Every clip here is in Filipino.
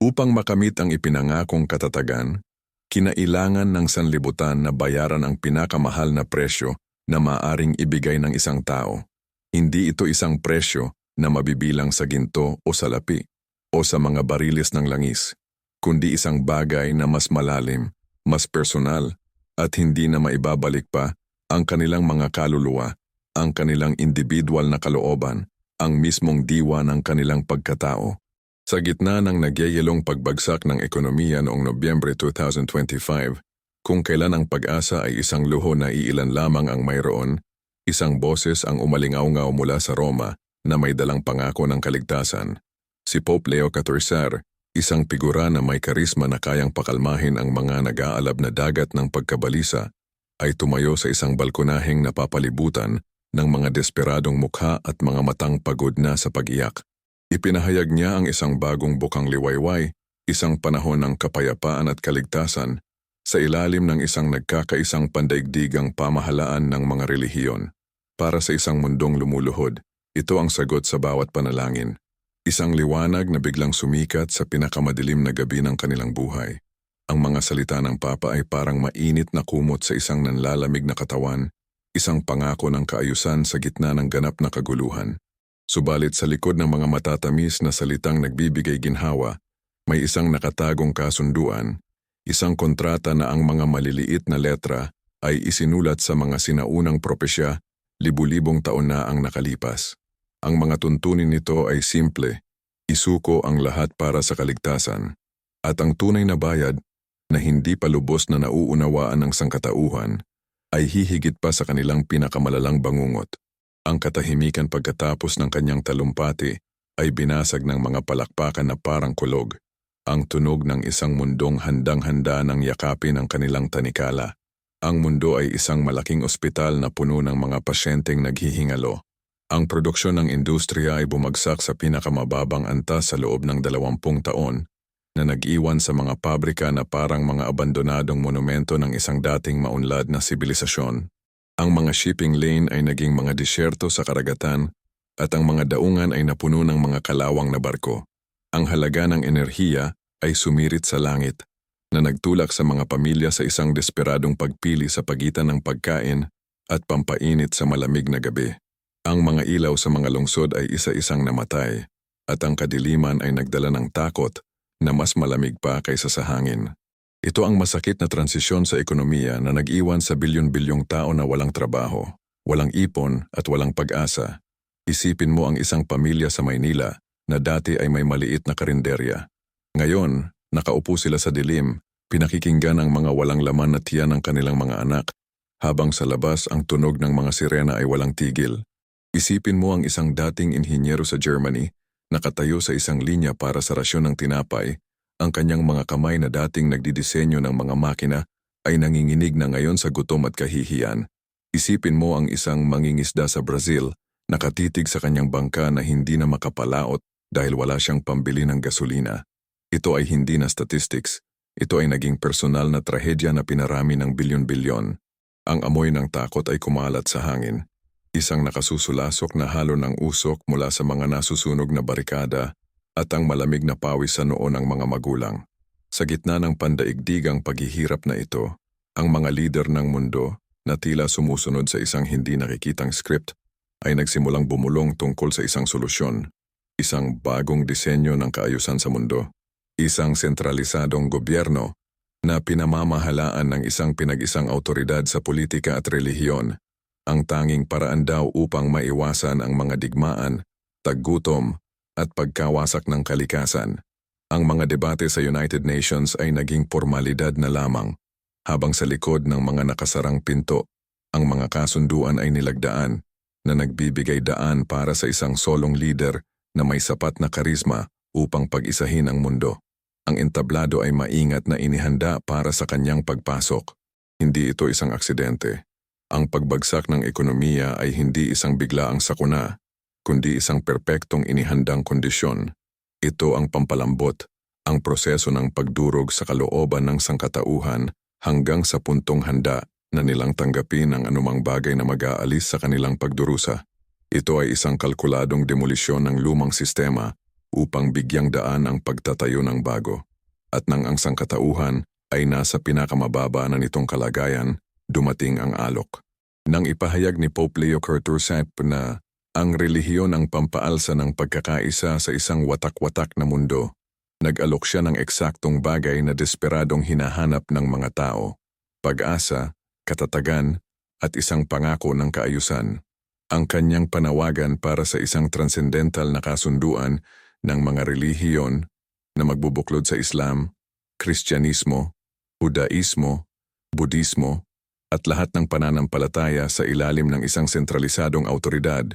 Upang makamit ang ipinangakong katatagan, kinailangan ng sanlibutan na bayaran ang pinakamahal na presyo na maaring ibigay ng isang tao. Hindi ito isang presyo na mabibilang sa ginto o salapi o sa mga bariles ng langis, kundi isang bagay na mas malalim, mas personal, at hindi na maibabalik pa ang kanilang mga kaluluwa, ang kanilang individual na kalooban, ang mismong diwa ng kanilang pagkatao. Sa gitna ng nagyayelong pagbagsak ng ekonomiya noong Nobyembre 2025, kung kailan ang pag-asa ay isang luho na iilan lamang ang mayroon, isang boses ang umalingaw-ngaw mula sa Roma na may dalang pangako ng kaligtasan. Si Pope Leo XIV, isang figura na may karisma na kayang pakalmahin ang mga nag-aalab na dagat ng pagkabalisa, ay tumayo sa isang balkonaheng napapalibutan ng mga desperadong mukha at mga matang pagod na sa pag-iyak. Ipinahayag niya ang isang bagong bukang liwayway, isang panahon ng kapayapaan at kaligtasan, sa ilalim ng isang nagkakaisang pandaigdigang pamahalaan ng mga relihiyon. Para sa isang mundong lumuluhod, ito ang sagot sa bawat panalangin. Isang liwanag na biglang sumikat sa pinakamadilim na gabi ng kanilang buhay. Ang mga salita ng Papa ay parang mainit na kumot sa isang nanlalamig na katawan, isang pangako ng kaayusan sa gitna ng ganap na kaguluhan. Subalit sa likod ng mga matatamis na salitang nagbibigay ginhawa, may isang nakatagong kasunduan, isang kontrata na ang mga maliliit na letra ay isinulat sa mga sinaunang propesya libu-libong taon na ang nakalipas. Ang mga tuntunin nito ay simple, isuko ang lahat para sa kaligtasan, at ang tunay na bayad na hindi pa lubos na nauunawaan ng sangkatauhan ay hihigit pa sa kanilang pinakamalalang bangungot. Ang katahimikan pagkatapos ng kanyang talumpati ay binasag ng mga palakpakan na parang kulog, ang tunog ng isang mundong handang-handa ng yakapin ang kanilang tanikala. Ang mundo ay isang malaking ospital na puno ng mga pasyenteng naghihingalo. Ang produksyon ng industriya ay bumagsak sa pinakamababang antas sa loob ng dalawampung taon na nag-iwan sa mga pabrika na parang mga abandonadong monumento ng isang dating maunlad na sibilisasyon. Ang mga shipping lane ay naging mga disyerto sa karagatan at ang mga daungan ay napuno ng mga kalawang na barko. Ang halaga ng enerhiya ay sumirit sa langit na nagtulak sa mga pamilya sa isang desperadong pagpili sa pagitan ng pagkain at pampainit sa malamig na gabi. Ang mga ilaw sa mga lungsod ay isa-isang namatay at ang kadiliman ay nagdala ng takot na mas malamig pa kaysa sa hangin. Ito ang masakit na transisyon sa ekonomiya na nag-iwan sa bilyon-bilyong tao na walang trabaho, walang ipon at walang pag-asa. Isipin mo ang isang pamilya sa Maynila na dati ay may maliit na karinderya. Ngayon, nakaupo sila sa dilim, pinakikinggan ang mga walang laman na tiyan ng kanilang mga anak, habang sa labas ang tunog ng mga sirena ay walang tigil. Isipin mo ang isang dating inhinyero sa Germany, nakatayo sa isang linya para sa rasyon ng tinapay, ang kanyang mga kamay na dating nagdidisenyo ng mga makina ay nanginginig na ngayon sa gutom at kahihiyan. Isipin mo ang isang mangingisda sa Brazil, nakatitig sa kanyang bangka na hindi na makapalaot dahil wala siyang pambili ng gasolina. Ito ay hindi na statistics. Ito ay naging personal na trahedya na pinarami ng bilyon-bilyon. Ang amoy ng takot ay kumalat sa hangin. Isang nakasusulasok na halo ng usok mula sa mga nasusunog na barikada at ang malamig na pawis sa noo ng mga magulang. Sa gitna ng pandaigdigang paghihirap na ito, ang mga lider ng mundo na tila sumusunod sa isang hindi nakikitang script ay nagsimulang bumulong tungkol sa isang solusyon, isang bagong disenyo ng kaayusan sa mundo, isang sentralisadong gobyerno na pinamamahalaan ng isang pinag-isang autoridad sa politika at relihiyon, ang tanging paraan daw upang maiwasan ang mga digmaan, taggutom at pagkawasak ng kalikasan. Ang mga debate sa United Nations ay naging formalidad na lamang, habang sa likod ng mga nakasarang pinto, ang mga kasunduan ay nilagdaan na nagbibigay daan para sa isang solong leader na may sapat na karisma upang pag-isahin ang mundo. Ang entablado ay maingat na inihanda para sa kanyang pagpasok. Hindi ito isang aksidente. Ang pagbagsak ng ekonomiya ay hindi isang biglaang sakuna, kundi isang perpektong inihandang kondisyon. Ito ang pampalambot, ang proseso ng pagdurog sa kalooban ng sangkatauhan hanggang sa puntong handa na nilang tanggapin ang anumang bagay na mag-aalis sa kanilang pagdurusa. Ito ay isang kalkuladong demolisyon ng lumang sistema upang bigyang daan ang pagtatayo ng bago. At nang ang sangkatauhan ay nasa pinakamababa na nitong kalagayan, dumating ang alok. Nang ipahayag ni Pope Leo XIV na ang relihiyon ang pampaalsa ng pagkakaisa sa isang watak-watak na mundo, nag-alok siya ng eksaktong bagay na desperadong hinahanap ng mga tao. Pag-asa, katatagan, at isang pangako ng kaayusan. Ang kanyang panawagan para sa isang transcendental na kasunduan ng mga relihiyon na magbubuklod sa Islam, Kristyanismo, Budaismo, Budismo, at lahat ng pananampalataya sa ilalim ng isang sentralisadong autoridad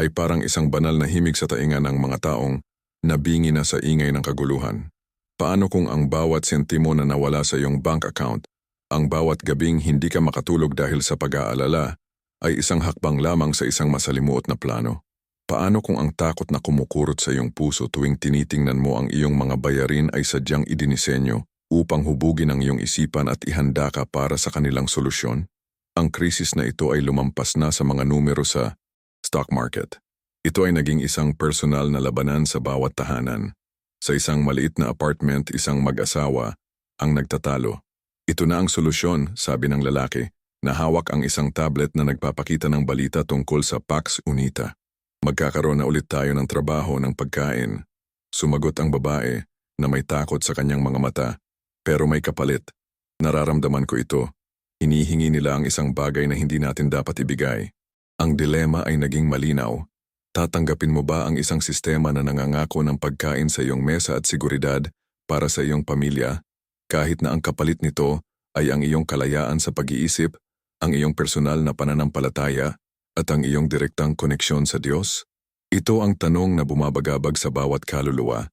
ay parang isang banal na himig sa tainga ng mga taong nabingi na sa ingay ng kaguluhan. Paano kung ang bawat sentimo na nawala sa iyong bank account, ang bawat gabing hindi ka makatulog dahil sa pag-aalala, ay isang hakbang lamang sa isang masalimuot na plano? Paano kung ang takot na kumukurot sa iyong puso tuwing tinitingnan mo ang iyong mga bayarin ay sadyang idinisenyo upang hubugin ang iyong isipan at ihanda ka para sa kanilang solusyon? Ang krisis na ito ay lumampas na sa mga numero sa stock market. Ito ay naging isang personal na labanan sa bawat tahanan. Sa isang maliit na apartment, isang mag-asawa ang nagtatalo. Ito na ang solusyon, sabi ng lalaki, na hawak ang isang tablet na nagpapakita ng balita tungkol sa Pax Unita. Magkakaroon na ulit tayo ng trabaho ng pagkain. Sumagot ang babae na may takot sa kanyang mga mata, pero may kapalit. Nararamdaman ko ito. Hinihingi nila ang isang bagay na hindi natin dapat ibigay. Ang dilema ay naging malinaw. Tatanggapin mo ba ang isang sistema na nangangako ng pagkain sa iyong mesa at seguridad para sa iyong pamilya, kahit na ang kapalit nito ay ang iyong kalayaan sa pag-iisip, ang iyong personal na pananampalataya, at ang iyong direktang koneksyon sa Diyos? Ito ang tanong na bumabagabag sa bawat kaluluwa,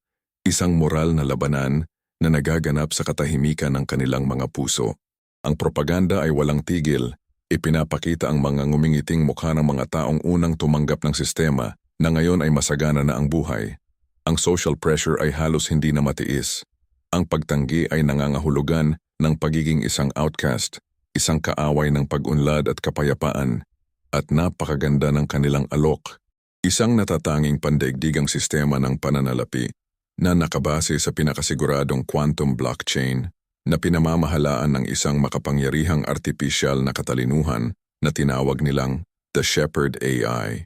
isang moral na labanan na nagaganap sa katahimikan ng kanilang mga puso. Ang propaganda ay walang tigil, ipinapakita ang mga ngumingiting mukha ng mga taong unang tumanggap ng sistema na ngayon ay masagana na ang buhay. Ang social pressure ay halos hindi na matiis. Ang pagtanggi ay nangangahulugan ng pagiging isang outcast, isang kaaway ng pag-unlad at kapayapaan, at napakaganda ng kanilang alok, isang natatanging pandaigdigang sistema ng pananalapi na nakabase sa pinakasiguradong quantum blockchain na pinamamahalaan ng isang makapangyarihang artipisyal na katalinuhan na tinawag nilang The Shepherd AI.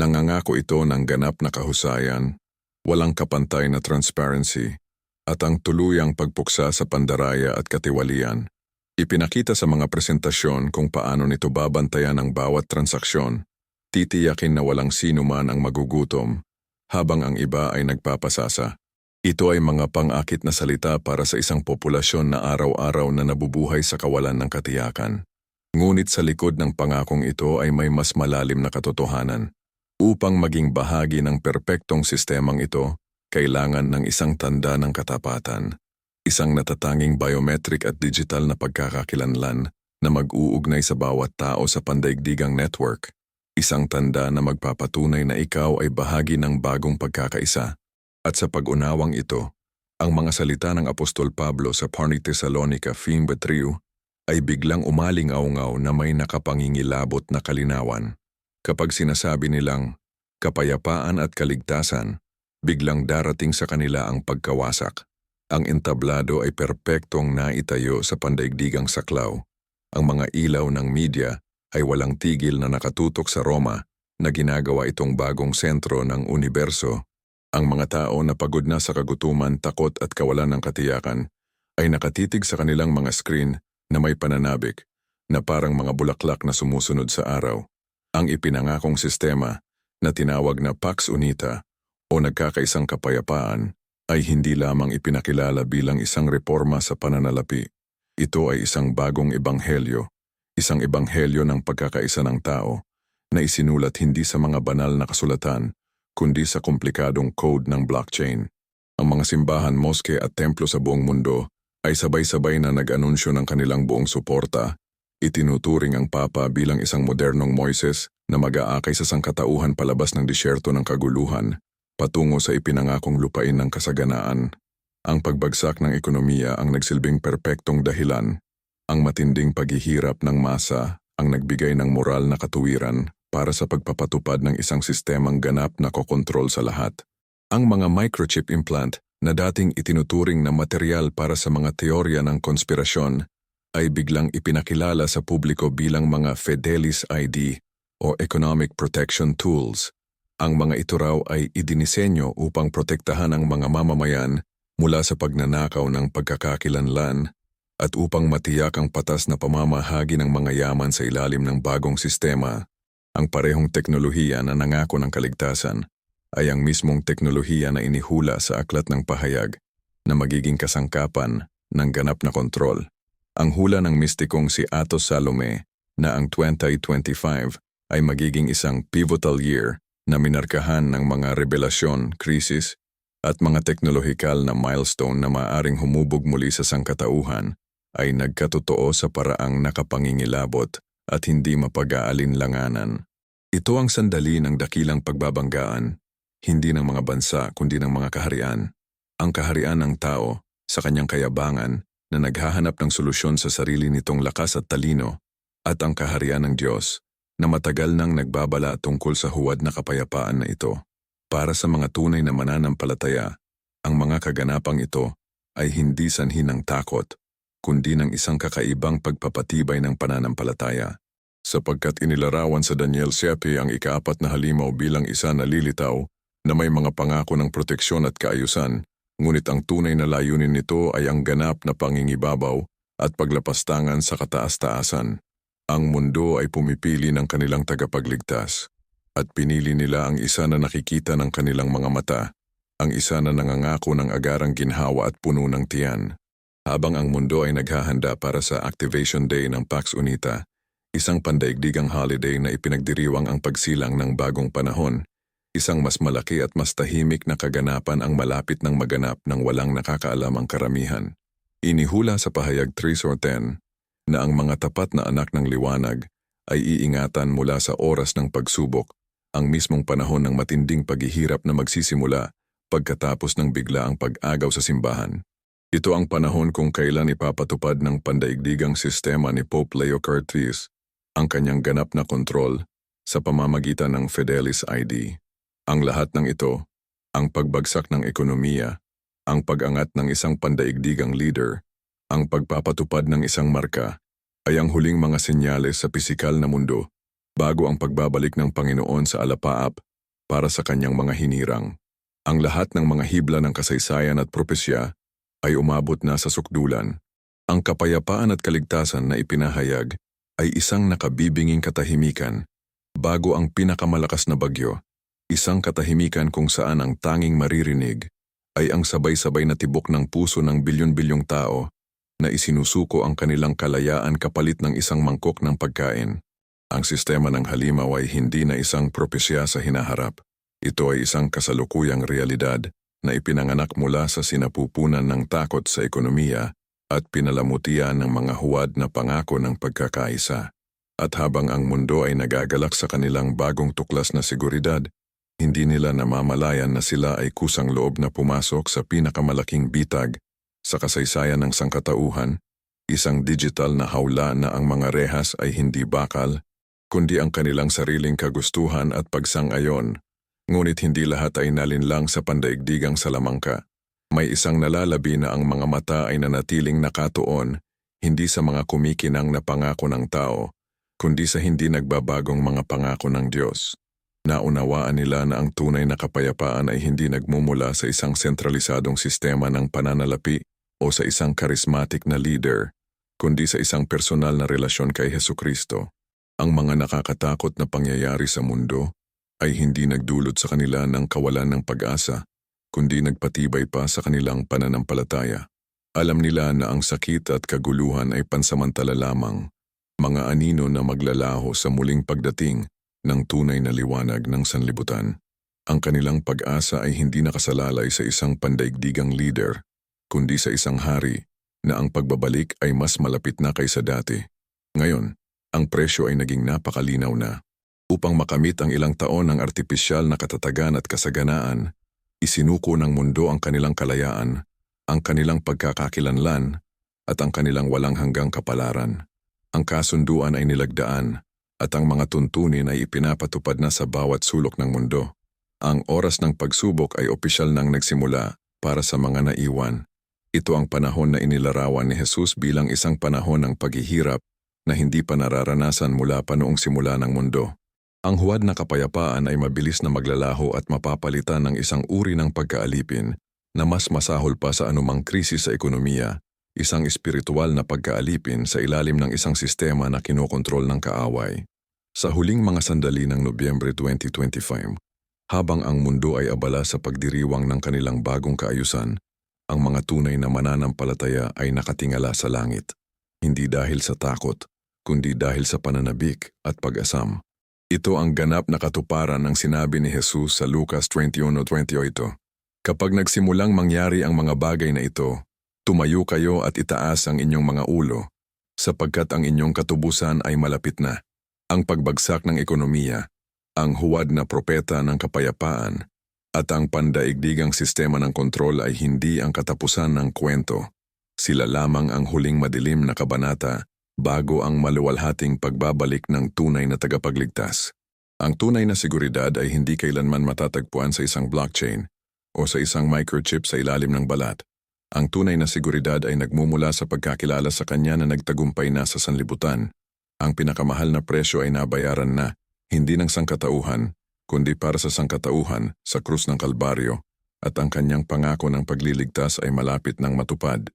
Nangangako ito ng ganap na kahusayan, walang kapantay na transparency, at ang tuluyang pagpuksa sa pandaraya at katiwalian. Ipinakita sa mga presentasyon kung paano nito babantayan ang bawat transaksyon, titiyakin na walang sino man ang magugutom, habang ang iba ay nagpapasasa. Ito ay mga pang-akit na salita para sa isang populasyon na araw-araw na nabubuhay sa kawalan ng katiyakan. Ngunit sa likod ng pangakong ito ay may mas malalim na katotohanan. Upang maging bahagi ng perpektong sistemang ito, kailangan ng isang tanda ng katapatan. Isang natatanging biometric at digital na pagkakakilanlan na mag-uugnay sa bawat tao sa pandaigdigang network. Isang tanda na magpapatunay na ikaw ay bahagi ng bagong pagkakaisa. At sa pag-unawang ito, ang mga salita ng Apostol Pablo sa Parni Thessalonica 3 ay biglang umaling-aungaw na may nakapangingilabot na kalinawan. Kapag sinasabi nilang kapayapaan at kaligtasan, biglang darating sa kanila ang pagkawasak. Ang entablado ay perpektong naitayo sa pandaigdigang saklaw. Ang mga ilaw ng media ay walang tigil na nakatutok sa Roma na ginagawa itong bagong sentro ng universo ang mga tao na pagod na sa kagutuman, takot at kawalan ng katiyakan ay nakatitig sa kanilang mga screen na may pananabik na parang mga bulaklak na sumusunod sa araw. Ang ipinangakong sistema na tinawag na Pax Unita o nagkakaisang kapayapaan ay hindi lamang ipinakilala bilang isang reforma sa pananalapi. Ito ay isang bagong ebanghelyo, isang ebanghelyo ng pagkakaisa ng tao na isinulat hindi sa mga banal na kasulatan kundi sa komplikadong code ng blockchain. Ang mga simbahan, moske at templo sa buong mundo ay sabay-sabay na nag-anunsyo ng kanilang buong suporta. Itinuturing ang Papa bilang isang modernong Moises na mag-aakay sa sangkatauhan palabas ng disyerto ng kaguluhan, patungo sa ipinangakong lupain ng kasaganaan. Ang pagbagsak ng ekonomiya ang nagsilbing perpektong dahilan. Ang matinding paghihirap ng masa ang nagbigay ng moral na katuwiran para sa pagpapatupad ng isang sistemang ganap na kokontrol sa lahat. Ang mga microchip implant na dating itinuturing na material para sa mga teorya ng konspirasyon ay biglang ipinakilala sa publiko bilang mga Fidelis ID o Economic Protection Tools. Ang mga ito raw ay idinisenyo upang protektahan ang mga mamamayan mula sa pagnanakaw ng pagkakakilanlan at upang matiyak ang patas na pamamahagi ng mga yaman sa ilalim ng bagong sistema. Ang parehong teknolohiya na nangako ng kaligtasan ay ang mismong teknolohiya na inihula sa aklat ng pahayag na magiging kasangkapan ng ganap na kontrol. Ang hula ng mistikong si Atos Salome na ang 2025 ay magiging isang pivotal year na minarkahan ng mga revelasyon, krisis, at mga teknolohikal na milestone na maaring humubog muli sa sangkatauhan ay nagkatotoo sa paraang nakapangingilabot at hindi mapag-aalinlanganan. Ito ang sandali ng dakilang pagbabanggaan, hindi ng mga bansa kundi ng mga kaharian. Ang kaharian ng tao sa kanyang kayabangan na naghahanap ng solusyon sa sarili nitong lakas at talino at ang kaharian ng Diyos na matagal nang nagbabala tungkol sa huwad na kapayapaan na ito. Para sa mga tunay na mananampalataya, ang mga kaganapang ito ay hindi sanhi ng takot, kundi ng isang kakaibang pagpapatibay ng pananampalataya. Sapagkat inilarawan sa Daniel 7 ang ikaapat na halimaw bilang isa na lilitaw na may mga pangako ng proteksyon at kaayusan, ngunit ang tunay na layunin nito ay ang ganap na pangingibabaw at paglapastangan sa kataas-taasan. Ang mundo ay pumipili ng kanilang tagapagligtas at pinili nila ang isa na nakikita ng kanilang mga mata, ang isa na nangangako ng agarang ginhawa at puno ng tiyan. Habang ang mundo ay naghahanda para sa Activation Day ng Pax Unita, isang pandaigdigang holiday na ipinagdiriwang ang pagsilang ng bagong panahon, isang mas malaki at mas tahimik na kaganapan ang malapit ng maganap ng walang nakakaalam ang karamihan. Inihula sa pahayag 3 or 10 na ang mga tapat na anak ng liwanag ay iingatan mula sa oras ng pagsubok ang mismong panahon ng matinding paghihirap na magsisimula pagkatapos ng bigla ang pag-agaw sa simbahan. Ito ang panahon kung kailan ipapatupad ng pandaigdigang sistema ni Pope Leo XIII ang kanyang ganap na kontrol sa pamamagitan ng Fidelis ID. Ang lahat ng ito, ang pagbagsak ng ekonomiya, ang pag-angat ng isang pandaigdigang leader, ang pagpapatupad ng isang marka, ay ang huling mga senyales sa pisikal na mundo bago ang pagbabalik ng Panginoon sa alapaap para sa kanyang mga hinirang. Ang lahat ng mga hibla ng kasaysayan at propesya ay umabot na sa sukdulan. Ang kapayapaan at kaligtasan na ipinahayag ay isang nakabibinging katahimikan bago ang pinakamalakas na bagyo, isang katahimikan kung saan ang tanging maririnig ay ang sabay-sabay na tibok ng puso ng bilyon-bilyong tao na isinusuko ang kanilang kalayaan kapalit ng isang mangkok ng pagkain. Ang sistema ng halimaw ay hindi na isang propesya sa hinaharap. Ito ay isang kasalukuyang realidad na ipinanganak mula sa sinapupunan ng takot sa ekonomiya at pinalamutian ng mga huwad na pangako ng pagkakaisa. At habang ang mundo ay nagagalak sa kanilang bagong tuklas na seguridad, hindi nila namamalayan na sila ay kusang loob na pumasok sa pinakamalaking bitag sa kasaysayan ng sangkatauhan, isang digital na hawla na ang mga rehas ay hindi bakal, kundi ang kanilang sariling kagustuhan at pagsang-ayon Ngunit hindi lahat ay nalinlang sa pandaigdigang salamangka. May isang nalalabi na ang mga mata ay nanatiling nakatuon, hindi sa mga kumikinang na pangako ng tao, kundi sa hindi nagbabagong mga pangako ng Diyos. Naunawaan nila na ang tunay na kapayapaan ay hindi nagmumula sa isang sentralisadong sistema ng pananalapi o sa isang charismatic na leader, kundi sa isang personal na relasyon kay Heso Kristo. Ang mga nakakatakot na pangyayari sa mundo ay hindi nagdulot sa kanila ng kawalan ng pag-asa, kundi nagpatibay pa sa kanilang pananampalataya. Alam nila na ang sakit at kaguluhan ay pansamantala lamang, mga anino na maglalaho sa muling pagdating ng tunay na liwanag ng sanlibutan. Ang kanilang pag-asa ay hindi nakasalalay sa isang pandaigdigang leader, kundi sa isang hari na ang pagbabalik ay mas malapit na kaysa dati. Ngayon, ang presyo ay naging napakalinaw na. Upang makamit ang ilang taon ng artipisyal na katatagan at kasaganaan, isinuko ng mundo ang kanilang kalayaan, ang kanilang pagkakakilanlan, at ang kanilang walang hanggang kapalaran. Ang kasunduan ay nilagdaan, at ang mga tuntunin ay ipinapatupad na sa bawat sulok ng mundo. Ang oras ng pagsubok ay opisyal nang nagsimula para sa mga naiwan. Ito ang panahon na inilarawan ni Jesus bilang isang panahon ng paghihirap na hindi pa nararanasan mula pa noong simula ng mundo. Ang huwad na kapayapaan ay mabilis na maglalaho at mapapalitan ng isang uri ng pagkaalipin na mas masahol pa sa anumang krisis sa ekonomiya, isang espiritual na pagkaalipin sa ilalim ng isang sistema na kinokontrol ng kaaway. Sa huling mga sandali ng Nobyembre 2025, habang ang mundo ay abala sa pagdiriwang ng kanilang bagong kaayusan, ang mga tunay na mananampalataya ay nakatingala sa langit. Hindi dahil sa takot, kundi dahil sa pananabik at pag-asam. Ito ang ganap na katuparan ng sinabi ni Jesus sa Lucas 21.28. Kapag nagsimulang mangyari ang mga bagay na ito, tumayo kayo at itaas ang inyong mga ulo, sapagkat ang inyong katubusan ay malapit na. Ang pagbagsak ng ekonomiya, ang huwad na propeta ng kapayapaan, at ang pandaigdigang sistema ng kontrol ay hindi ang katapusan ng kwento. Sila lamang ang huling madilim na kabanata bago ang maluwalhating pagbabalik ng tunay na tagapagligtas. Ang tunay na seguridad ay hindi kailanman matatagpuan sa isang blockchain o sa isang microchip sa ilalim ng balat. Ang tunay na seguridad ay nagmumula sa pagkakilala sa kanya na nagtagumpay na sa sanlibutan. Ang pinakamahal na presyo ay nabayaran na, hindi ng sangkatauhan, kundi para sa sangkatauhan sa krus ng Kalbaryo, at ang kanyang pangako ng pagliligtas ay malapit ng matupad.